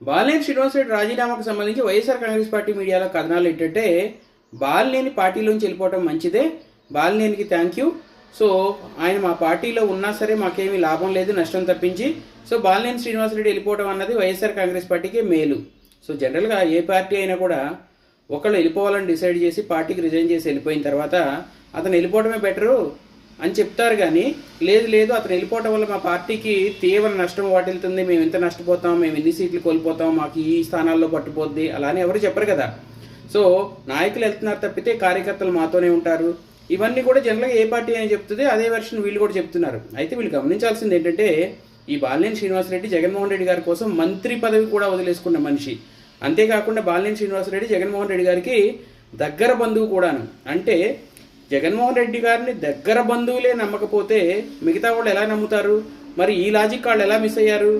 బాలినేని శ్రీనివాసరెడ్డి రాజీనామాకు సంబంధించి వైఎస్ఆర్ కాంగ్రెస్ పార్టీ మీడియాలో కథనాలు ఏంటంటే బాలినేని పార్టీలోంచి వెళ్ళిపోవటం మంచిదే బాలినేనికి థ్యాంక్ యూ సో ఆయన మా పార్టీలో ఉన్నా సరే మాకేమీ లాభం లేదు నష్టం తప్పించి. సో బాలినేని శ్రీనివాసరెడ్డి వెళ్ళిపోవడం అన్నది వైఎస్ఆర్ కాంగ్రెస్ పార్టీకే మేలు. సో జనరల్గా ఏ పార్టీ అయినా కూడా ఒకళ్ళు వెళ్ళిపోవాలని డిసైడ్ చేసి పార్టీకి రిజైన్ చేసి వెళ్ళిపోయిన తర్వాత అతను వెళ్ళిపోవడమే బెటరు. అని చెప్తారు కానీ లేదు లేదు అతను వెళ్ళిపోవటం వల్ల మా పార్టీకి తీవ్ర నష్టం వాటిల్తుంది మేము ఎంత నష్టపోతాం మేము ఎన్ని సీట్లు కోల్పోతాం మాకు ఈ స్థానాల్లో పట్టుపోద్ది అని ఎవరు చెప్పరు కదా. సో నాయకులు వెళ్తున్నారు తప్పితే కార్యకర్తలు మాతోనే ఉంటారు. ఇవన్నీ కూడా జనరల్గా ఏ పార్టీ అని చెప్తుంది అదే వెర్షన్ వీళ్ళు కూడా చెప్తున్నారు. అయితే వీళ్ళు గమనించాల్సింది ఏంటంటే ఈ బాలినేని శ్రీనివాసరెడ్డి జగన్మోహన్ రెడ్డి గారి కోసం మంత్రి పదవి కూడా వదిలేసుకున్న మనిషి. అంతేకాకుండా బాలినేని శ్రీనివాసరెడ్డి జగన్మోహన్ రెడ్డి గారికి దగ్గర బంధువు కూడాను. అంటే జగన్మోహన్ రెడ్డి గారిని దగ్గర బంధువులే నమ్మకపోతే మిగతా వాళ్ళు ఎలా నమ్ముతారు? మరి ఈ లాజిక్ వాళ్ళు ఎలా మిస్ అయ్యారు?